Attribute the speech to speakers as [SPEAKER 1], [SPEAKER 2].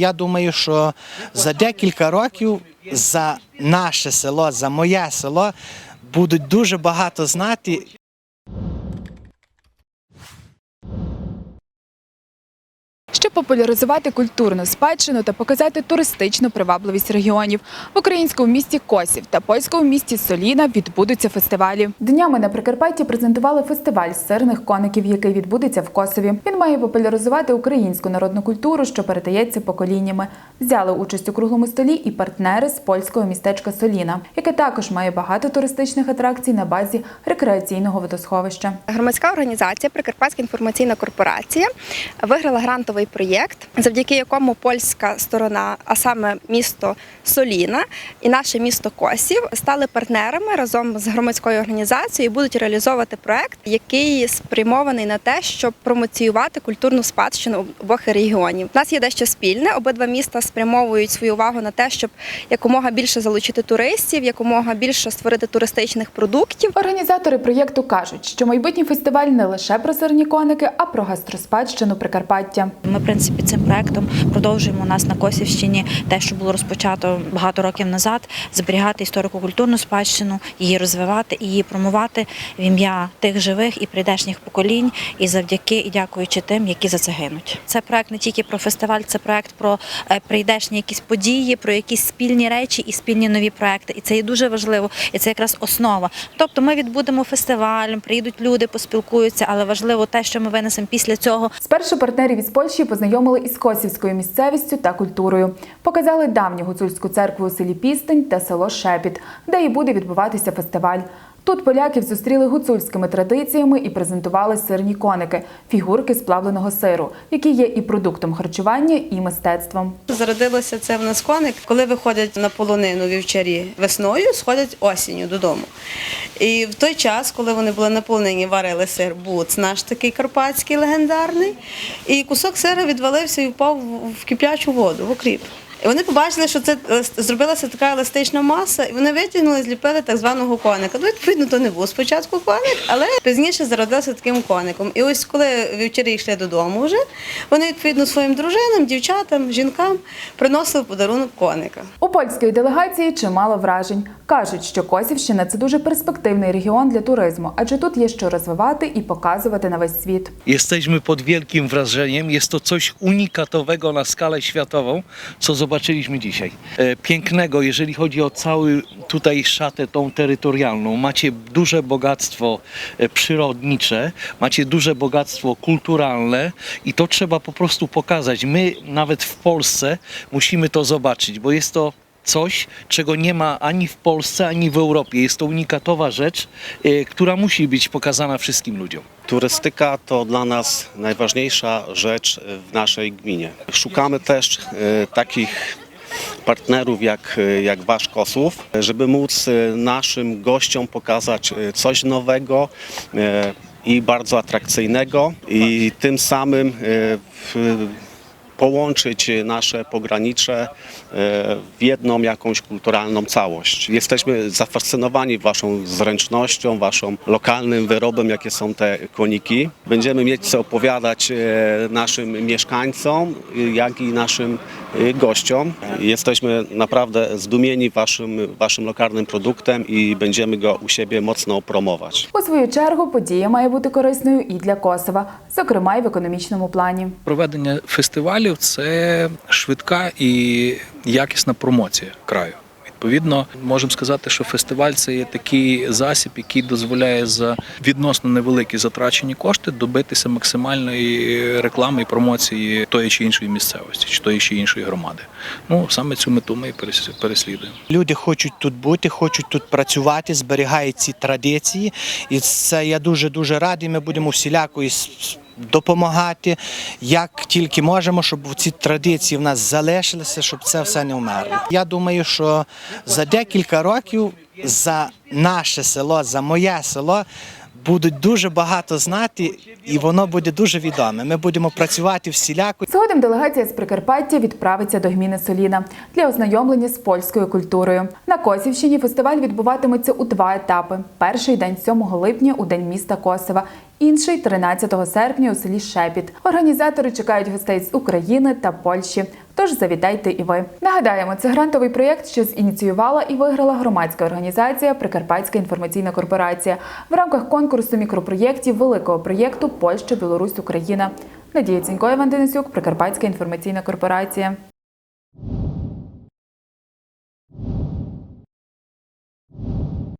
[SPEAKER 1] Я думаю, що за декілька років за наше село, за моє село будуть дуже багато знати
[SPEAKER 2] Щоб популяризувати культурну спадщину та показати туристичну привабливість регіонів в українському місті Косів та польському місті Соліна відбудуться фестивалі. Днями на Прикарпатті презентували фестиваль сирних коників, який відбудеться в Косові. Він має популяризувати українську народну культуру, що передається поколіннями. Взяли участь у круглому столі і партнери з польського містечка Соліна, яке також має багато туристичних атракцій на базі рекреаційного водосховища.
[SPEAKER 3] Громадська організація Прикарпатська інформаційна корпорація виграла грантовий проєкт, завдяки якому польська сторона, а саме місто Соліна і наше місто Косів, стали партнерами разом з громадською організацією. і Будуть реалізовувати проєкт, який спрямований на те, щоб промоціювати культурну спадщину обох регіонів. У нас є дещо спільне. Обидва міста спрямовують свою увагу на те, щоб якомога більше залучити туристів, якомога більше створити туристичних продуктів.
[SPEAKER 2] Організатори проєкту кажуть, що майбутній фестиваль не лише про сирні коники, а про гастроспадщину Прикарпаття.
[SPEAKER 4] Ми, принципі, цим проектом продовжуємо у нас на Косівщині те, що було розпочато багато років назад, зберігати історико-культурну спадщину, її розвивати і її промувати в ім'я тих живих і прийдешніх поколінь, і завдяки і дякуючи тим, які за це гинуть. Це проект не тільки про фестиваль, це проект про е, прийдешні якісь події, про якісь спільні речі і спільні нові проекти. І це є дуже важливо, і це якраз основа. Тобто, ми відбудемо фестиваль, приїдуть люди, поспілкуються, але важливо те, що ми винесемо після цього.
[SPEAKER 2] Спершу партнерів із Польщі познайомили із косівською місцевістю та культурою. Показали давню гуцульську церкву у селі Пістень та село Шепіт, де і буде відбуватися фестиваль. Тут поляків зустріли гуцульськими традиціями і презентували сирні коники фігурки з плавленого сиру, які є і продуктом харчування, і мистецтвом.
[SPEAKER 5] Зародилося це в нас коник, коли виходять на полонину вівчарі весною, сходять осінню додому. І в той час, коли вони були на полонині, варили сир буц, наш такий карпатський легендарний, і кусок сира відвалився і впав в киплячу воду, в окріп. І вони побачили, що це е, зробилася така еластична маса, і вони витягнули, зліпили так званого коника. Ну, відповідно, то не був спочатку коник, але пізніше зародився таким коником. І ось коли вівчарі йшли додому вже, вони відповідно своїм дружинам, дівчатам, жінкам приносили в подарунок коника.
[SPEAKER 2] У польської делегації чимало вражень. Кажуть, що Косівщина це дуже перспективний регіон для туризму, адже тут є що розвивати і показувати на весь світ.
[SPEAKER 6] Jesteśmy pod wielkim wrażeniem. Jest to coś unikatowego na skalę światową, co zobaczyliśmy dzisiaj. E, Pięknego, jeżeli chodzi o cały tutaj szatę tą terytorialną. Macie duże bogactwo e, przyrodnicze, macie duże bogactwo kulturalne i to trzeba po prostu pokazać. My nawet w Polsce musimy to zobaczyć, bo jest to coś, czego nie ma ani w Polsce, ani w Europie. Jest to unikatowa rzecz, e, która musi być pokazana wszystkim ludziom.
[SPEAKER 7] Turystyka to dla nas najważniejsza rzecz w naszej gminie. Szukamy też e, takich partnerów jak, jak Wasz Kosów, żeby móc naszym gościom pokazać coś nowego i bardzo atrakcyjnego i tym samym połączyć nasze pogranicze e, w jedną jakąś kulturalną całość. Jesteśmy zafascynowani waszą zręcznością, waszą lokalnym wyrobem, jakie są te koniki. Będziemy mieć co opowiadać e, naszym mieszkańcom, jak i naszym gościom. Jesteśmy naprawdę zdumieni waszym, waszym lokalnym produktem i będziemy go u siebie mocno promować.
[SPEAKER 2] У свою чергу подія має бути корисною і для Косова, зокрема й в економічному плані.
[SPEAKER 8] Проведення фестивалів це швидка і якісна промоція краю. Відповідно, можемо сказати, що фестиваль це є такий засіб, який дозволяє за відносно невеликі затрачені кошти добитися максимальної реклами і промоції тої чи іншої місцевості, чи тої чи іншої громади. Ну саме цю мету ми і перес- переслідуємо.
[SPEAKER 1] Люди хочуть тут бути, хочуть тут працювати, зберігають ці традиції. І це я дуже дуже радий. Ми будемо всіляко і допомагати, як тільки можемо, щоб ці традиції в нас залишилися, щоб це все не вмерло. Я думаю, що за декілька років за наше село, за моє село. Будуть дуже багато знати, і воно буде дуже відоме. Ми будемо працювати всіляко.
[SPEAKER 2] Згодом делегація з Прикарпаття відправиться до гміни Соліна для ознайомлення з польською культурою. На Косівщині фестиваль відбуватиметься у два етапи: перший день 7 липня у день міста Косова інший 13 серпня у селі Шепіт. Організатори чекають гостей з України та Польщі. Тож завітайте і ви. Нагадаємо, це грантовий проєкт, що зініціювала і виграла громадська організація Прикарпатська інформаційна корпорація в рамках конкурсу мікропроєктів великого проєкту Польща, Білорусь, Україна. Надія Цінько, Іван Денисюк, Прикарпатська інформаційна корпорація.